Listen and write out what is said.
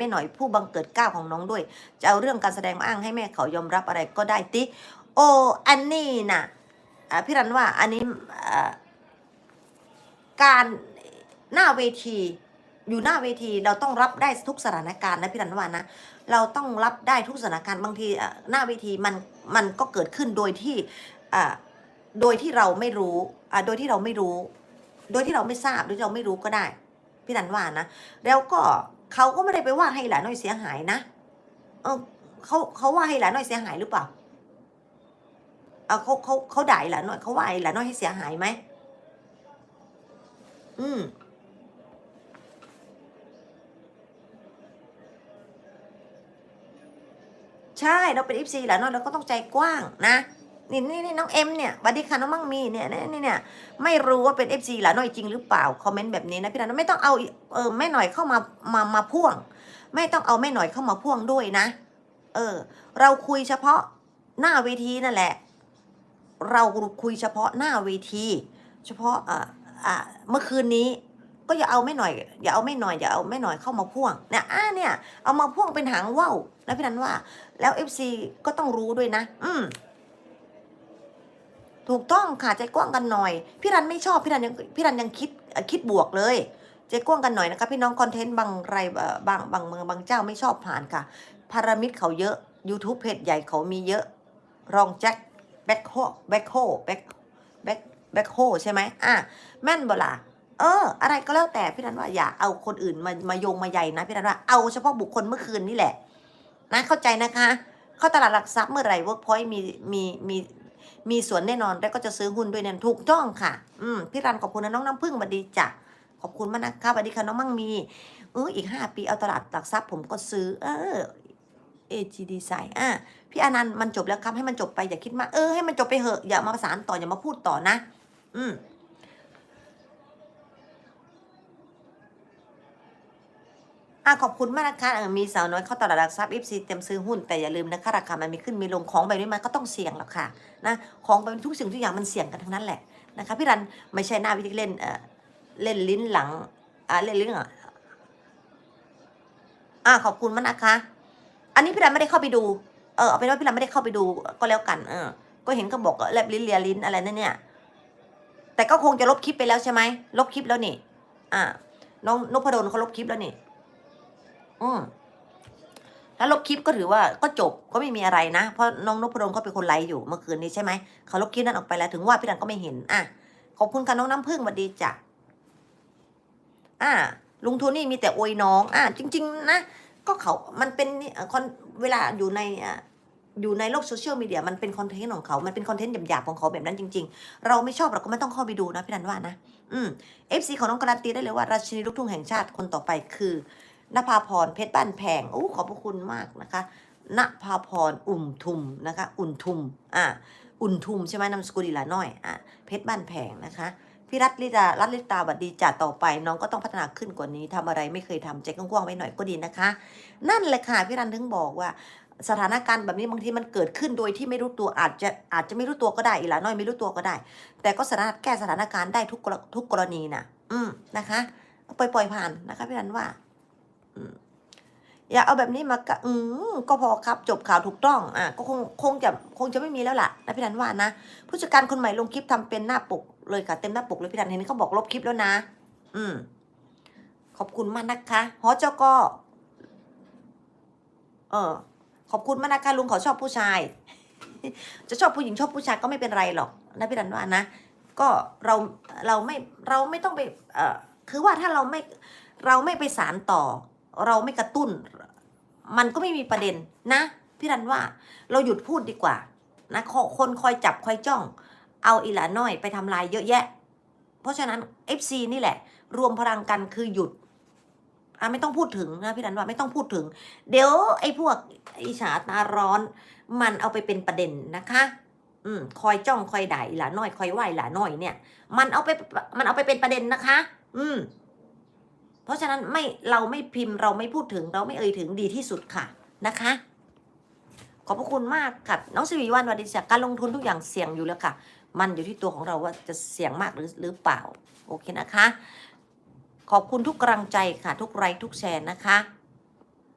ม่หน่อยผู้บังเกิดเก้าวของน้องด้วย จะเอาเรื่องการแสดงมาอ้างให้แม่เขายอมรับอะไรก็ได้ติ โออันนี้น่ะอ่าพี่รันว่าอันนี้การหน้าเวทีอยู่หน้าเวทีเราต้องรับได้ทุกสถานการณ์นะพี่รันว่านะเราต้องรับได้ทุกสถานการณ์บางทีหน้าเวทีมันมันก็เกิดขึ้นโดยที่โดยที่เราไม่รู้โดยที่เราไม่รู้ โดยที่เราไม่ทราบโดยที่เราไม่รู้ก็ได้พี่รันว่านะแล้วก็ เขาก็ไม่ได้ไปว่าให้หลานน้อยเสียหายนะ เออเขาเขาว่าให้หลานน้อยเสียหายหรือเปล่าเอาเขาเขาเขาด่าหลานน้อยเขาว่าให้หลานน้อยให้เสียหายไหมอืมใช่เราเป็นอิฟซีหละเนาะเราก็ต้องใจกว้างนะ นี่นี่นี่น้องเอ็มเนี่ยบัดดี้ค่ะน้องมั่งมีเนี่ยนี่เนี่ยเนี่ยไม่รู้ว่าเป็นเอฟซีหลานน้อยจริงหรือเปล่าคอมเมนต์แบบนี้นะพี่นันไม่ต้องเอาเออแม่หน่อยเข้ามามามาพ่วง ไม่ต้องเอาแม่หน่อยเข้ามาพ่วงด้วยนะ เออ เราคุยเฉพาะหน้าเวทีนั่นแหละ เราคุยเฉพาะหน้าเวที เฉพาะอ่าอ่าเมื่อคืนนี้ก็อย่าเอาแม่หน่อยอย่าเอาแม่หน่อยอย่าเอาแม่หน่อยเข้ามาพ่วงเนี่ยอ่าเนี่ย เอามาพ่วงเป็นหางว่าวนะพี่นันว่า แล้ว FC ก็ต้องรู้ด้วยนะ อืม ถูกต้องค่ะใจกว้างกันหน่อย พี่รันไม่ชอบพี่รันยังพี่รันยังคิดคิดบวกเลยใจกว้างกันหน่อยนะคะพี่น้องคอนเทนต์บางไรบางบางเมืองบางเจ้าไม่ชอบผ่านค่ะ พารามิดเขาเยอะ YouTube เพจใหญ่เขามีเยอะ รองแจ็คแบ็คโฮแบ็คโฮแบ็คแบ็คแบ็คโฮใช่ไหมอะแม่นบ่ล่ะเออ อะไรก็แล้วแต่พี่รันว่าอย่าเอาคนอื่นมามาโยงมาใหญ่นะพี่รันว่าเอาเฉพาะบุคคลเมื่อคืนนี่แหละนะเข้าใจนะคะ เข้าตลาดหลักทรัพย์เมื่อไหร่เวิร์กพอยต์มีมีมี มีส่วนแน่นอนแล้วก็จะซื้อหุ้นด้วยเนี่ยถูกต้องค่ะ อืมพี่รันขอบคุณนะน้องน้ำพึ่งบัดดีจ้ะขอบคุณมากนะคะบัดดีค่ะน้องมั่งมีเอออีกห้าปีเอาตลาดหลักทรัพย์ผมก็ซื้อ เออ AGD ไซอะพี่อนันต์มันจบแล้วครับให้มันจบไปอย่าคิดมากเออให้มันจบไปเหอะอย่ามาประสานต่ออย่ามาพูดต่อนะ อืม อะขอบคุณมากนะคะมีสาวน้อยเข้าตลาดหลักทรัพย์ FC เต็มซื้อหุ้นแต่อย่าลืมนะคะราคามันมีขึ้นมีลงของแบบนี้มันก็ต้องเสี่ยงหรอกค่ะนะของแบบทุกสิ่งทุกอย่างมันเสี่ยงกันทั้งนั้นแหละนะคะพี่รันไม่ใช่หน้าวิธีเล่นเออเล่นลิ้นหลังอ่าเล่นลิ้นอะอะขอบคุณมากนะคะ อันนี้พี่รันไม่ได้เข้าไปดูเออเอาเป็นว่าพี่รันไม่ได้เข้าไปดูก็แล้วกันเออก็เห็นเขาบอกแลบลิ้นเลียลิ้นอะไรนั่นเนี่ย แต่ก็คงจะลบคลิปไปแล้วใช่ไหมลบคลิปแล้วนี่ อ่าน้องนพดลเขาลบคลิปแล้วนี่ อืมถ้าลบคลิปก็ถือว่าก็จบก็ไม่มีอะไรนะ เพราะน้องนพดลเขาเป็นคนไลฟ์อยู่เมื่อคืนนี้ใช่ไหมเขาลบคลิปนั้นออกไปแล้วถึงว่าพี่ดันก็ไม่เห็น อะขอบคุณค่ะน้องน้ำพึ่งสวัสดีจ้ะอ่าลุงโทนี่มีแต่อวยน้อง อ่าจริง ๆ นะก็เขา มันเป็นเอ่อคอนเวลาอยู่ในอะอยู่ในโลกโซเชียลมีเดียมันเป็นคอนเทนต์ของเขา มันเป็นคอนเทนต์หยาบๆของเขาแบบนั้นจริง ๆ เราไม่ชอบเราก็ไม่ต้องเข้าไปดูนะพี่ดันว่านะ อืมเอฟซีของน้องการันตีได้เลยว่าราชินีลูกทุ่งแห่งชาติคนต่อไปคือ นภาพรเพชรบ้านแพงโอ้ขอบพระคุณมากนะคะนภาพรอุ่มทุมนะคะ อุ่นทุมอ่าอุ่นทุมใช่ไหมนามสกุลดีละน้อยอะเพชรบ้านแพงนะคะพี่รัตลิตารัตลิตาบัดดีจ่าต่อไป น้องก็ต้องพัฒนาขึ้นกว่านี้ทำอะไรไม่เคยทำใจกว้างๆไว้หน่อยก็ดีนะคะ นั่นแหละค่ะพี่รันถึงบอกว่า สถานการณ์แบบนี้บางทีมันเกิดขึ้นโดยที่ไม่รู้ตัวอาจจะอาจจะไม่รู้ตัวก็ได้อีหลาน้อยไม่รู้ตัวก็ได้ แต่ก็สามารถแก้สถานการณ์ได้ทุกทุกกรณีนะอืมนะคะปล่อยปล่อยผ่านนะคะพี่รันว่า อย่าเอาแบบนี้มากะอืมก็พอครับจบข่าวถูกต้องอะก็คงคงจะคงจะไม่มีแล้วล่ะนะพี่รันว่านะผู้จัดการคนใหม่ลงคลิปทำเป็นหน้าปกเลยค่ะเต็มหน้าปกเลยพี่รันเห็นเขาบอกลบคลิปแล้วนะ อืม ขอบคุณมากนะคะหอเจ้าก็เออขอบคุณมากนะคะลุงเขาชอบผู้ชาย จะชอบผู้หญิงชอบผู้ชายก็ไม่เป็นไรหรอกนะพี่รันว่านะก็เราเราไม่เราไม่ต้องไป เออคือว่าถ้าเราไม่เราไม่ไปสารต่อ เราไม่กระตุ้น มันก็ไม่มีประเด็นนะพี่รันว่าเราหยุดพูดดีกว่านะคนคอยจับคอยจ้อง เอาอีหลาน้อยไปทำลายเยอะแยะ เพราะฉะนั้น FC นี่แหละ รวมพลังกันคือหยุดอะไม่ต้องพูดถึงนะพี่รันว่าไม่ต้องพูดถึง เดี๋ยวไอ้พวกอิจฉาตาร้อน มันเอาไปเป็นประเด็นนะคะ อืมคอยจ้องคอยด่าอีหลาน้อยคอยไหวหลาน้อยเนี่ย มันเอาไปมันเอาไปเป็นประเด็นนะคะ อืม ราะฉะนั้นไม่เราไม่พิมพ์เราไม่พูดถึงเราไม่เอ่ยถึงดีที่สุดค่ะนะคะ ขอบพระคุณมากค่ะน้องสิริวัลวันดีจากการลงทุนทุกอย่างเสี่ยงอยู่แล้วค่ะ มันอยู่ที่ตัวของเราว่าจะเสี่ยงมากหรือหรือเปล่า โอเคนะคะ ขอบคุณทุกกำลังใจค่ะ ทุกไลค์ทุกแชร์นะคะ